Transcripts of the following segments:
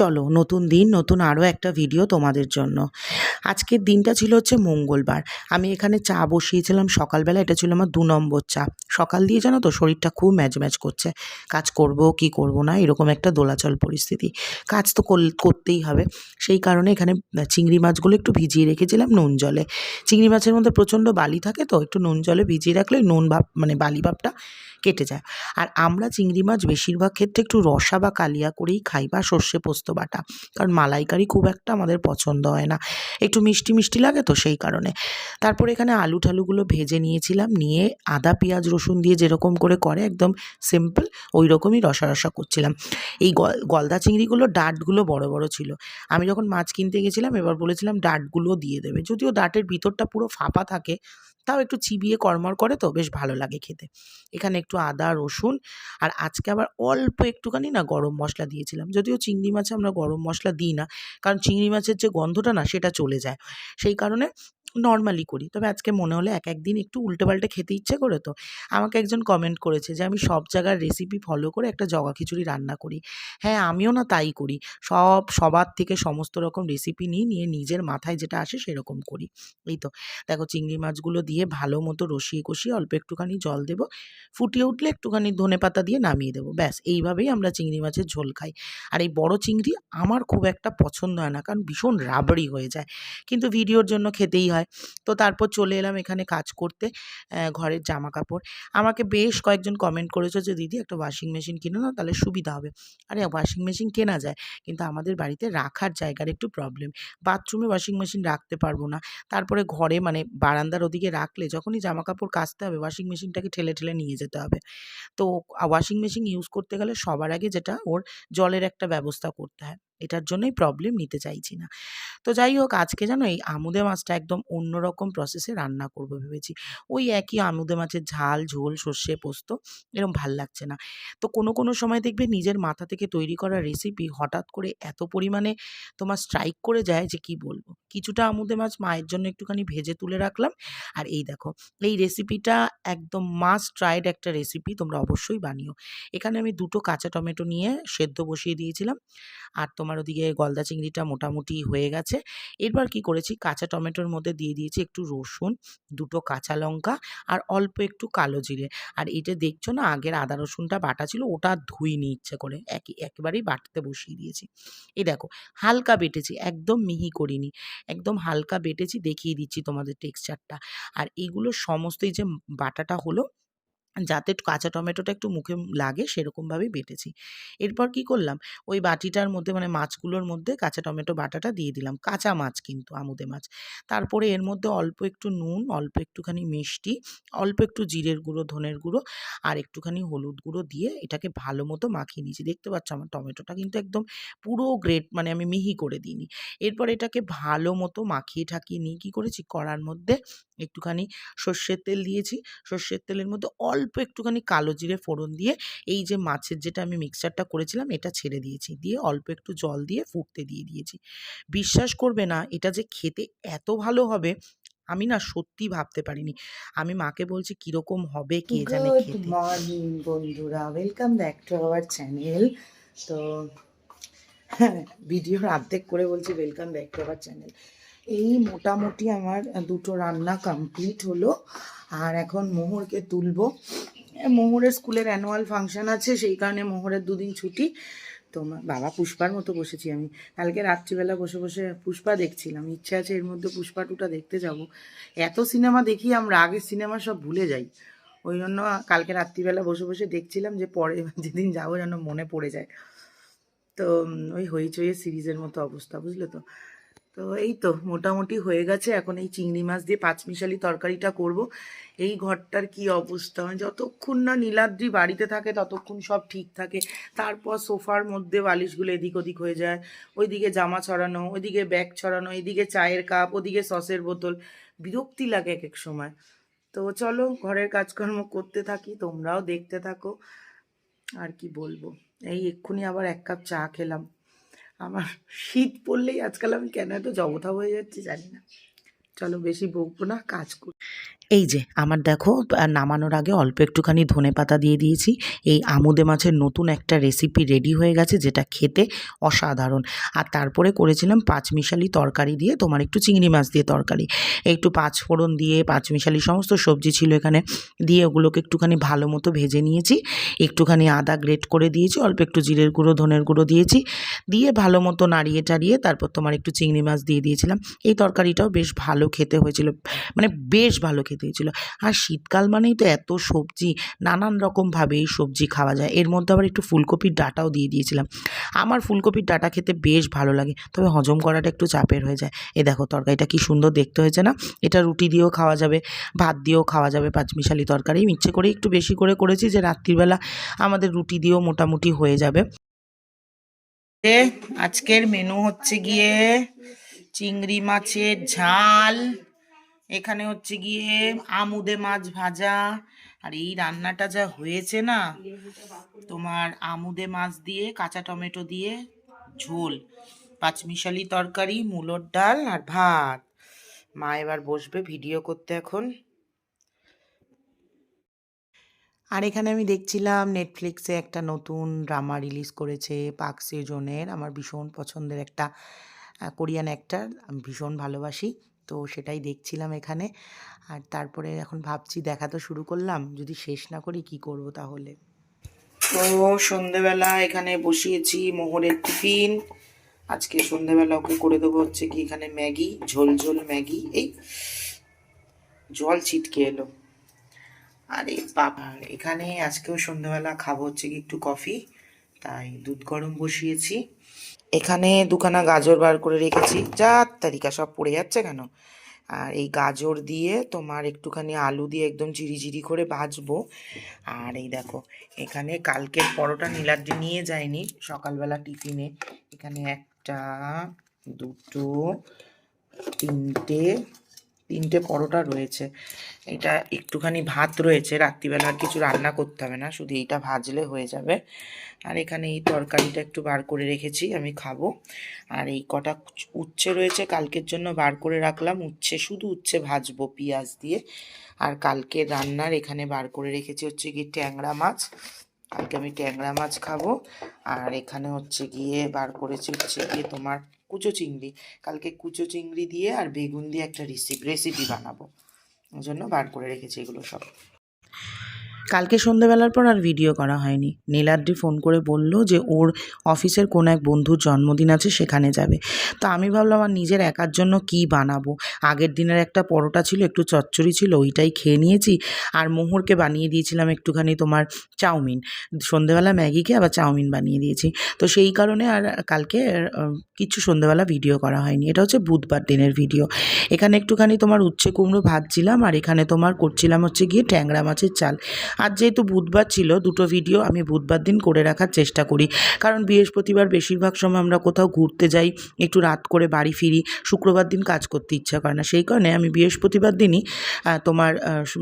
চলো, নতুন দিন, নতুন আরও একটা ভিডিও তোমাদের জন্য। আজকের দিনটা ছিল হচ্ছে মঙ্গলবার। আমি এখানে চা বসিয়েছিলাম সকালবেলা, এটা ছিল আমার দু নম্বর চা। সকাল দিয়ে জানো তো শরীরটা খুব ম্যাচ ম্যাচ করছে। কাজ করব, কি করব না, এরকম একটা দোলাচল পরিস্থিতি। কাজ তো করতেই হবে। সেই কারণে এখানে চিংড়ি মাছগুলো একটু ভিজিয়ে রেখেছিলাম নুন জলে। চিংড়ি মাছের মধ্যে প্রচণ্ড বালি থাকে তো, একটু নুন জলে ভিজিয়ে রাখলে নুন ভাব মানে বালি ভাবটা কেটে যায়। আর আমরা চিংড়ি মাছ বেশিরভাগ ক্ষেত্রে একটু রসা বা কালিয়া করেই খাই বা সর্ষে পোস্ত বাটা। কারণ মালাইকারি খুব একটা আমাদের পছন্দ হয় না। একটু মিষ্টি মিষ্টি লাগে তো সেই কারণে। তারপর এখানে আলু ঠালুগুলো ভেজে নিয়েছিলাম। নিয়ে আদা, পেঁয়াজ, রসুন দিয়ে যেরকম করে করে একদম সিম্পল ওই রকমই রসা রসা করছিলাম। এই গল- গলদা চিংড়িগুলো ডাটগুলো বড় বড় ছিল। আমি যখন মাছ কিনতে গেছিলাম এবার বলেছিলাম ডাঁটগুলো দিয়ে দেবে। যদিও ডাটের ভিতরটা পুরো ফাঁপা থাকে, তাও একটু চিবিয়ে কড়মড় করে তো বেশ ভালো লাগে খেতে। এখানে একটু আদা, রসুন আর আজকে আবার অল্প একটুখানি না গরম মশলা দিয়েছিলাম। যদিও চিংড়ি মাছে আমরা গরম মশলা দিই না, কারণ চিংড়ি মাছের যে গন্ধটা না সেটা চলে যায়। সেই কারণে নর্মালি করি। তবে আজকে মনে হলো এক, একদিন একটু উল্টে পাল্টে খেতে ইচ্ছে করে তো, আমাকে একজন কমেন্ট করেছে যে, আমি সব জায়গার রেসিপি ফলো করে একটা জগা খিচুড়ি রান্না করি। হ্যাঁ আমিও না তাই করি। সব, সবার থেকে সমস্ত রকম রেসিপি নিয়ে নিয়ে নিজের মাথায় যেটা আসে সেরকম করি। এই তো, দেখো চিংড়ি মাছগুলো দিয়ে ভালো মতো রসিয়ে কষিয়ে অল্প একটুখানি জল দেবো। ফুটিয়ে উঠলে একটুখানি ধনে পাতা দিয়ে নামিয়ে দেবো। ব্যাস, এইভাবেই আমরা চিংড়ি মাছের ঝোল খাই। আর এই বড় চিংড়ি আমার খুব একটা পছন্দ হয় না, কারণ ভীষণ রাবড়ি হয়ে যায়। কিন্তু ভিডিওর জন্য খেতেই হয় তো তারপর চলে এলাম এখানে কাজ করতে ঘরের জামা কাপড় আমাকে বেশ কয়েকজন কমেন্ট করেছ যে, দিদি, একটা ওয়াশিং মেশিন কিনে না তাহলে সুবিধা হবে। আরে ওয়াশিং মেশিন কেনা যায়, কিন্তু আমাদের বাড়িতে রাখার জায়গার একটু প্রবলেম বাথরুমে ওয়াশিং মেশিন রাখতে পারব না। তারপরে ঘরে মানে বারান্দার ওদিকে রাখলে যখনই জামা কাপড় কাচতে হবে ওয়াশিং মেশিনটাকে ঠেলে ঠেলে নিয়ে যেতে হবে। তো ওয়াশিং মেশিন ইউজ করতে গেলে সবার আগে যেটা, ওর জলের একটা ব্যবস্থা করতে হয়। এটার জন্যই প্রবলেম নিতে চাইছি না। তো যাই হোক, আজকে জানো এই আমুদে মাছটা একদম অন্যরকম প্রসেসে রান্না করব ভেবেছি। ওই একই আমুদে মাছের ঝাল, ঝোল, সর্ষে, পোস্ত এরকম ভালো লাগছে না। তো কোনো কোনো সময় দেখবে নিজের মাথা থেকে তৈরি করা রেসিপি হঠাৎ করে এত পরিমাণে তোমার স্ট্রাইক করে যায় যে কি বলব? কিছুটা আমুদে মাছ মায়ের জন্য একটুখানি ভেজে তুলে রাখলাম। আর এই দেখো, এই রেসিপিটা একদম মাস্ট ট্রাইড একটা রেসিপি তোমরা অবশ্যই বানিও। এখানে আমি দুটো কাঁচা টমেটো নিয়ে সেদ্ধ বসিয়ে দিয়েছিলাম। আর তোমার ওদিকে গলদা চিংড়িটা মোটামুটি হয়ে গেছে। এরপর কি করেছি? কাঁচা টমেটোর মধ্যে দিয়ে দিয়েছি একটু রসুন, দুটো কাঁচা লঙ্কা আর অল্প একটু কালো জিরে। আর এটা দেখছ না? আগের আদা রসুনটা বাটা ছিল, ওটা ধুই ধুইনি ইচ্ছে করে। একই একেবারেই বাটতে বসিয়ে দিয়েছি। এই দেখো, হালকা বেটেছি, একদম মিহি করিনি। একদম হালকা বেটেছি, দেখিয়ে দিচ্ছি তোমাদের টেক্সচারটা। আর এগুলো সমস্তই যে বাটাটা হলো যাতে কাঁচা টমেটোটা একটু মুখে লাগে সেরকমভাবেই বেটেছি। এরপর কি করলাম? ওই বাটিটার মধ্যে মানে মাছগুলোর মধ্যে কাঁচা টমেটো বাটাটা দিয়ে দিলাম। কাঁচা মাছ কিন্তু, আমুদে মাছ। তারপরে এর মধ্যে অল্প একটু নুন, অল্প একটুখানি মিষ্টি, অল্প একটু জিরের গুঁড়ো, ধনের গুঁড়ো আর একটুখানি হলুদ গুঁড়ো দিয়ে এটাকে ভালো মতো মাখিয়ে নিয়েছি। দেখতে পাচ্ছ আমার টমেটোটা কিন্তু একদম পুরো গ্রেট মানে আমি মিহি করে দিইনি। এরপর এটাকে ভালো মতো মাখিয়ে ঠাকিয়ে নিয়ে কী করেছি? কড়ার মধ্যে একটুখানি সর্ষের তেল দিয়েছি। সর্ষের তেলের মধ্যে অল্প একটুখানি কালো জিরে ফোড়ন দিয়ে এই যে মাছের যেটা আমি মিক্সচারটা করেছিলাম এটা ছেড়ে দিয়েছি। দিয়ে অল্প একটু জল দিয়ে ফুটতে দিয়ে দিয়েছি। বিশ্বাস করবে না এটা যে খেতে এত ভালো হবে আমি না সত্যি ভাবতে পারিনি। আমি মাকে বলছি কীরকম হবে কে জানে গুড মর্নিং বন্ধুরা welcome back to our channel তো হ্যাঁ ভিডিওর অর্ধেক করে বলছি welcome back to our channel এই মোটামুটি আমার দুটো রান্না কমপ্লিট হলো। আর এখন মোহরকে তুলবো। মোহরের স্কুলের অ্যানুয়াল ফাংশন আছে, সেই কারণে মোহরের দুদিন ছুটি। তো বাবা পুষ্পার মতো বসেছি আমি। কালকে রাত্রিবেলা বসে বসে পুষ্পা দেখছিলাম। ইচ্ছে আছে এর মধ্যে পুষ্পা টুটা দেখতে যাব। এত সিনেমা দেখি আমরা আগের সিনেমা সব ভুলে যাই। ওই জন্য কালকে রাত্রিবেলা বসে বসে দেখছিলাম যে পরে যেদিন যাব যেন মনে পড়ে যায়। তো ওই হইচইয়ের সিরিজের মতো অবস্থা, বুঝলে তো? তো এই তো মোটামুটি হয়ে গেছে। এখন এই চিংড়ি মাছ দিয়ে পাঁচমিশালি তরকারিটা করব। এই ঘরটার কি অবস্থা? মানে যতক্ষণ না নীলাদ্রি বাড়িতে থাকে, ততক্ষণ সব ঠিক থাকে। তারপর সোফার মধ্যে বালিশগুলো এদিক ওদিক হয়ে যায়। ওইদিকে জামা ছড়ানো, ওইদিকে ব্যাগ ছড়ানো এদিকে চায়ের কাপ, ওদিকে সসের বোতল। বিরক্তি লাগে এক এক সময়। তো চলো ঘরের কাজকর্ম করতে থাকি, তোমরাও দেখতে থাকো। আর কি বলব? এই এক্ষুনি আবার এক কাপ চা খেলাম। আমার শীত পড়লেই আজকাল আমি কেন এত জবথা হয়ে যাচ্ছি জানি না। চলো বেশি বকবো না, কাজ করি। এই যে, আমার দেখো নামানোর আগে অল্প একটুখানি ধনে পাতা দিয়ে দিয়েছি। এই আমুদে মাছের নতুন একটা রেসিপি রেডি হয়ে গেছে, যেটা খেতে অসাধারণ। আর তারপরে করেছিলাম পাঁচমিশালি তরকারি দিয়ে তোমার একটু চিংড়ি মাছ দিয়ে তরকারি। একটু পাঁচফোড়ন দিয়ে পাঁচমিশালি সমস্ত সবজি ছিল এখানে, দিয়ে ওগুলোকে একটুখানি ভালো মতো ভেজে নিয়েছি। একটুখানি আদা গ্রেট করে দিয়েছি, অল্প একটু জিরের গুঁড়ো, ধনের গুঁড়ো দিয়েছি। দিয়ে ভালো মতো নাড়িয়ে টাড়িয়ে তারপর তোমার একটু চিংড়ি মাছ দিয়ে দিয়েছিলাম। এই তরকারিটাও বেশ ভালো খেতে হয়েছিল মানে বেশ ভালো খেতে। হয়েছিল আর শীতকাল মানেই তো এত সবজি, নানান রকমভাবে এই সবজি খাওয়া যায়। এর মধ্যে আবার একটু ফুলকপির ডাটাও দিয়ে দিয়েছিলাম। আমার ফুলকপির ডাটা খেতে বেশ ভালো লাগে, তবে হজম করাটা একটু চাপের হয়ে যায়। এ দেখো, তরকারিটা কি সুন্দর দেখতে হয়েছে না? এটা রুটি দিয়েও খাওয়া যাবে, ভাত দিয়েও খাওয়া যাবে, পাঁচমিশালি তরকারি। ইচ্ছে করে একটু বেশি করে করেছি যে রাত্রিবেলা আমাদের রুটি দিয়েও মোটামুটি হয়ে যাবে। আজকের মেনু হচ্ছে গিয়ে চিংড়ি মাছের ঝাল। এখানে হচ্ছে গিয়ে আমুদে মাছ ভাজা। আর এই রান্নাটা যা হয়েছে না, তোমার আমুদে মাছ দিয়ে, কাঁচা টমেটো দিয়ে, ঝোল, পাঁচমিশালি তরকারি, মূলোর ডাল আর ভাত। মা এবার বসবে ভিডিও করতে এখন। আর এখানে আমি দেখছিলাম নেটফ্লিক্সে একটা নতুন ড্রামা রিলিজ করেছে পাক সেজনের আমার ভীষণ পছন্দের একটা কোরিয়ান অ্যাক্টার আমি ভীষণ ভালোবাসি। তো সেটাই দেখছিলাম এখানে। আর তারপরে এখন ভাবছি দেখা তো শুরু করলাম, যদি শেষ না করি কি করব তাহলে? তো সন্ধেবেলা এখানে বসিয়েছি মোহরের টিফিন। আজকে সন্ধেবেলা ওকে করে দেবো হচ্ছে কি এখানে ম্যাগি ঝোল ঝোল ম্যাগি, এই জল ছিটকে এলো। আরে বাবা, এখানে আজকেও সন্ধ্যাবেলা খাব হচ্ছে কি একটু কফি, তাই দুধ গরম বসিয়েছি। এখানে দুখানা গাজর বার করে রেখেছি। যা তারিকা সব পড়ে যাচ্ছে কেন? আর এই গাজর দিয়ে তোমার একটুখানি আলু দিয়ে একদম ঝিরিঝিরি করে ভাজবো। আর এই দেখো, এখানে কালকের পরোটা নীলাদ্রি নিয়ে যায়নি, সকালবেলা টিফিনে। এখানে একটা, দুটো, তিনটে তিনটে পরোটা রয়েছে। এটা একটুখানি ভাত রয়েছে, রাত্রিবেলা আর কিছু রান্না করতে হবে না, শুধু এইটা ভাজলে হয়ে যাবে। আর এখানে এই তরকারিটা একটু বার করে রেখেছি, আমি খাব। আর এই কটা উচ্ছে রয়েছে কালকের জন্য বার করে রাখলাম। উচ্ছে, শুধু উচ্ছে ভাজবো পেঁয়াজ দিয়ে। আর কালকে রান্নার এখানে বার করে রেখেছি হচ্ছে কি ট্যাংরা মাছ। কালকে আমি ট্যাংরা মাছ খাব। আর এখানে হচ্ছে গিয়ে বার করেছি হচ্ছে গিয়ে তোমার কুচো চিংড়ি। কালকে কুচো চিংড়ি দিয়ে আর বেগুন দিয়ে একটা রেসিপি রেসিপি বানাবো। ওই জন্য বার করে রেখেছি এগুলো সব। কালকে সন্ধ্যেবেলার পর আর ভিডিও করা হয়নি। নীলাদ্রি ফোন করে বলল যে, ওর অফিসের কোনো এক বন্ধুর জন্মদিন আছে, সেখানে যাবে। তো আমি ভাবলাম আমার নিজের একার জন্য কি বানাবো? আগের দিনের একটা পরোটা ছিল, একটু চচ্চড়ি ছিল, ওইটাই খেয়ে নিয়েছি। আর মোহরকে বানিয়ে দিয়েছিলাম একটুখানি তোমার চাউমিন। সন্ধেবেলা ম্যাগিকে আবার চাউমিন বানিয়ে দিয়েছি। তো সেই কারণে আর কালকে কিছু সন্ধ্যেবেলা ভিডিও করা হয়নি। এটা হচ্ছে বুধবার দিনের ভিডিও এখানে একটুখানি তোমার উচ্ছে কুমড়ো ভাজছিলাম, আর এখানে তোমার করছিলাম হচ্ছে গিয়ে ট্যাংরা মাছের চাল। আর যেহেতু বুধবার ছিল, দুটো ভিডিও আমি বুধবার দিন করে রাখার চেষ্টা করি। কারণ বৃহস্পতিবার বেশিরভাগ সময় আমরা কোথাও ঘুরতে যাই, একটু রাত করে বাড়ি ফিরি, শুক্রবার দিন কাজ করতে ইচ্ছা করে না। সেই কারণে আমি বৃহস্পতিবার দিনই তোমার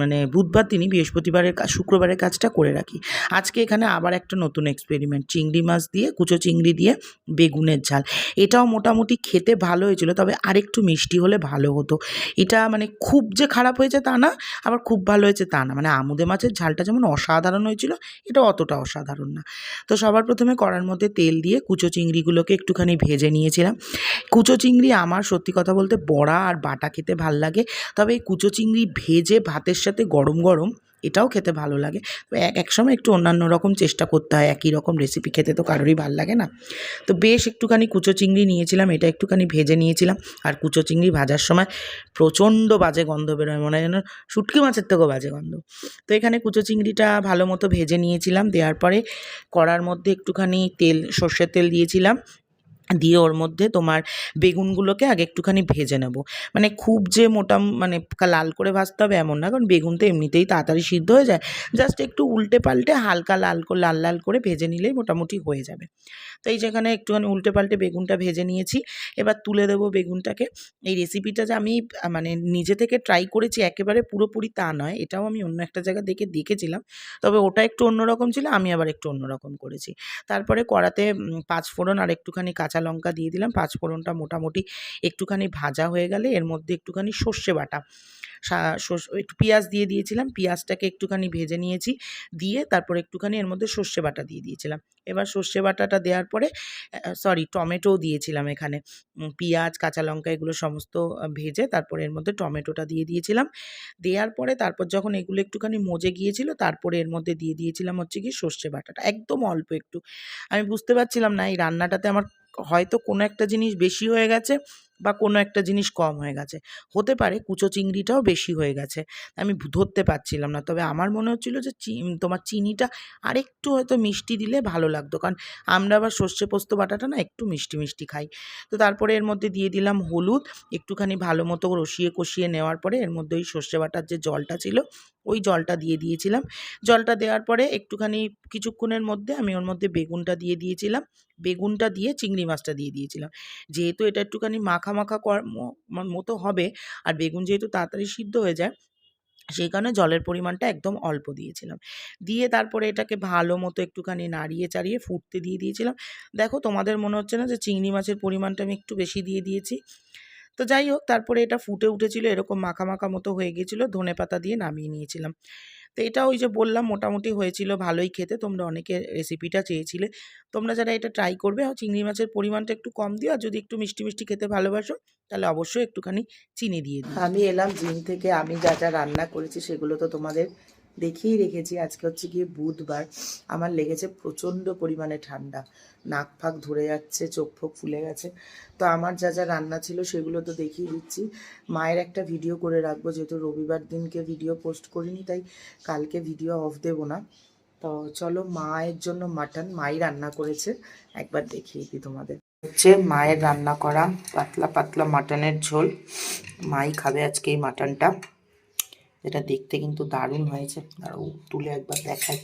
মানে বুধবার দিনই বৃহস্পতিবারের শুক্রবারের কাজটা করে রাখি। আজকে এখানে আবার একটা নতুন এক্সপেরিমেন্ট চিংড়ি মাছ দিয়ে, কুচো চিংড়ি দিয়ে বেগুনের ঝাল। এটাও মোটামুটি খেতে ভালো হয়েছিল, তবে আরেকটু মিষ্টি হলে ভালো হতো। এটা মানে খুব যে খারাপ হয়েছে তা না, আবার খুব ভালো হয়েছে তা না। মানে আমুদে মাছের ঝালটা যেমন অসাধারণ হয়েছিল, এটা অতটা অসাধারণ না। তো সবার প্রথমে কড়ার মধ্যে তেল দিয়ে কুচো চিংড়িগুলোকে একটুখানি ভেজে নিয়েছিলাম। কুচো চিংড়ি আমার সত্যি কথা বলতে বড়া আর বাটা খেতে ভালো লাগে। তবে এই কুচো চিংড়ি ভেজে ভাতের সাথে গরম গরম এটাও খেতে ভালো লাগে। তো এক এক সময় একটু অন্যান্য রকম চেষ্টা করতে হয়, একই রকম রেসিপি খেতে তো কারোরই ভালো লাগে না। তো বেশ একটুখানি কুচো চিংড়ি নিয়েছিলাম, এটা একটুখানি ভেজে নিয়েছিলাম। আর কুচো চিংড়ি ভাজার সময় প্রচণ্ড বাজে গন্ধ বেরোয়, মনে হয় যেন শুটকি মাছের থেকেও বাজে গন্ধ। তো এখানে কুচো চিংড়িটা ভালো মতো ভেজে নিয়েছিলাম, দেওয়ার পরে কড়ার মধ্যে একটুখানি তেল, সর্ষের তেল দিয়েছিলাম। দিয়ে ওর মধ্যে তোমার বেগুনগুলোকে আগে একটুখানি ভেজে নেব। মানে খুব যে মোটা মানে লাল করে ভাজতে হবে এমন না কারণ বেগুন তো এমনিতেই তাড়াতাড়ি সিদ্ধ হয়ে যায়। জাস্ট একটু উল্টে পাল্টে হালকা লাল লাল লাল করে ভেজে নিলেই মোটামুটি হয়ে যাবে। তো এই যেখানে একটুখানি উল্টে পাল্টে বেগুনটা ভেজে নিয়েছি। এবার তুলে দেবো বেগুনটাকে। এই রেসিপিটা যে আমি মানে নিজে থেকে ট্রাই করেছি একেবারে পুরোপুরি তা নয় এটাও আমি অন্য একটা জায়গা দেখে দেখেছিলাম। তবে ওটা একটু অন্যরকম ছিল আমি আবার একটু অন্যরকম করেছি। তারপরে কড়াতে উম, পাঁচ ফোড়ন আর একটুখানি কাঁচা কাঁচা লঙ্কা দিয়ে দিলাম। পাঁচফোড়নটা মোটামুটি একটুখানি ভাজা হয়ে গেলে এর মধ্যে একটুখানি সর্ষে বাটা। একটু পেঁয়াজ দিয়ে দিয়েছিলাম। পেঁয়াজটাকে একটুখানি ভেজে নিয়েছি। দিয়ে তারপর একটুখানি এর মধ্যে সর্ষে বাটা দিয়ে দিয়েছিলাম। এবার সর্ষে বাটাটা দেওয়ার পরে সরি টমেটোও দিয়েছিলাম এখানে। পেঁয়াজ, কাঁচা লঙ্কা এগুলো সমস্ত ভেজে তারপরে এর মধ্যে টমেটোটা দিয়ে দিয়েছিলাম। দেওয়ার পরে তারপর যখন এগুলো একটুখানি মজে গিয়েছিল, তারপরে এর মধ্যে দিয়ে দিয়েছিলাম হচ্ছে কি সর্ষে বাটাটা। একদম অল্প একটু। আমি বুঝতে পারছিলাম না এই রান্নাটাতে আমার হয়তো কোনো একটা জিনিস বেশি হয়ে গেছে বা কোনো একটা জিনিস কম হয়ে গেছে। হতে পারে কুচো চিংড়িটাও বেশি হয়ে গেছে। আমি ধরতে পারছিলাম না। তবে আমার মনে হচ্ছিল যে তোমার চিনিটা আরেকটু হয়তো মিষ্টি দিলে ভালো লাগতো। কারণ আমরা আবার সর্ষে পোস্ত বাটাটা না একটু মিষ্টি মিষ্টি খাই। তো তারপরে এর মধ্যে দিয়ে দিলাম হলুদ। একটুখানি ভালো মতো রসিয়ে কষিয়ে নেওয়ার পরে এর মধ্যে ওই সর্ষে বাটার যে জলটা ছিল, ওই জলটা দিয়ে দিয়েছিলাম। জলটা দেওয়ার পরে একটুখানি কিছুক্ষণের মধ্যে আমি ওর মধ্যে বেগুনটা দিয়ে দিয়েছিলাম। বেগুনটা দিয়ে চিংড়ি মাছটা দিয়ে দিয়েছিলাম। যেহেতু এটা একটুখানি মাখা মাখা কর- ম- ম- মতো হবে। আর বেগুন যেহেতু তাড়াতাড়ি সিদ্ধ হয়ে যায়, সেই কারণে জলের পরিমাণটা একদম অল্প দিয়েছিলাম। দিয়ে তারপরে এটাকে ভালো মতো একটুখানি নাড়িয়ে চাড়িয়ে ফুটতে দিয়ে দিয়েছিলাম। দেখো তোমাদের মনে হচ্ছে না যে চিংড়ি মাছের পরিমাণটা আমি একটু বেশি দিয়ে দিয়েছি? তো যাই হোক, তারপরে এটা ফুটে উঠেছিল, এরকম মাখা মাখা মতো হয়ে গিয়েছিল ধনে পাতা দিয়ে নামিয়ে নিয়েছিলাম। তো এটা ওই যে বললাম মোটামুটি হয়েছিল ভালোই খেতে, তোমরা অনেকে রেসিপিটা চেয়েছিলে। তোমরা যারা এটা ট্রাই করবে চিংড়ি মাছের পরিমাণটা একটু কম দিও, আর যদি একটু মিষ্টি মিষ্টি খেতে ভালোবাসো, তাহলে অবশ্যই একটুখানি চিনি দিয়ে দিই আমি এলাম জিম থেকে, আমি যা যা রান্না করেছি সেগুলো তো তোমাদের দেখিয়েই রেখেছি। আজকে হচ্ছে গিয়ে বুধবার। আমার লেগেছে প্রচণ্ড পরিমাণে ঠান্ডা। নাক ফাক ধরে যাচ্ছে, চোখ ফোক ফুলে গেছে। তো আমার যা যা রান্না ছিল সেগুলো তো দেখিয়ে দিচ্ছি। মায়ের একটা ভিডিও করে রাখব, যেহেতু রবিবার দিনকে ভিডিও পোস্ট করিনি, তাই কালকে ভিডিও অফ দেবো না। তো চলো মায়ের জন্য মাটন মাই রান্না করেছে। একবার দেখিয়ে দিই তোমাদের। হচ্ছে মায়ের রান্না করা পাতলা পাতলা মাটনের ঝোল। মাই খাবে আজকে এই মাটনটা যেটা দেখতে কিন্তু দারুণ হয়েছে। আর তুলে একবার দেখাই।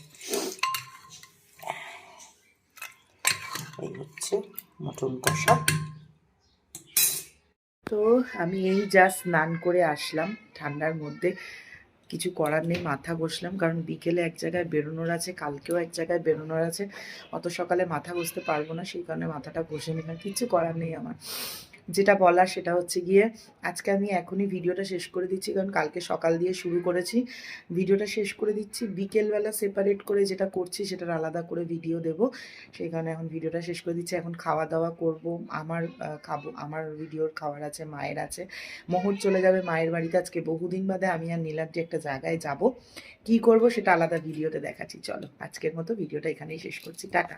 এই হচ্ছে মটন কষা। তো আমি এই জাস্ট স্নান করে আসলাম। ঠান্ডার মধ্যে কিছু করার নেই, মাথা ঘষলাম। কারণ বিকেলে এক জায়গায় বেরোনোর আছে, কালকেও এক জায়গায় বেরোনোর আছে। অত সকালে মাথা ঘষতে পারব না, সেই কারণে মাথাটা ঘষে নিলাম। কিছু করার নেই আমার। যেটা বলার সেটা হচ্ছে গিয়ে, আজকে আমি এখনই ভিডিওটা শেষ করে দিচ্ছি, কারণ কালকে সকাল দিয়ে শুরু করেছি। ভিডিওটা শেষ করে দিচ্ছি, বিকেলবেলা সেপারেট করে যেটা করছি সেটার আলাদা করে ভিডিও দেব। সেই কারণে এখন ভিডিওটা শেষ করে দিচ্ছি। এখন খাওয়া দাওয়া করব। আমার খাব, আমার ভিডিওর খাবার আছে, মায়ের আছে। মোহর চলে যাবে মায়ের বাড়িতে। আজকে বহুদিন বাদে আমি আর নীলাদ্রি একটা জায়গায় যাব। কি করব সেটা আলাদা ভিডিওতে দেখাচ্ছি। চলো, আজকের মতো ভিডিওটা এখানেই শেষ করছি। টাটা।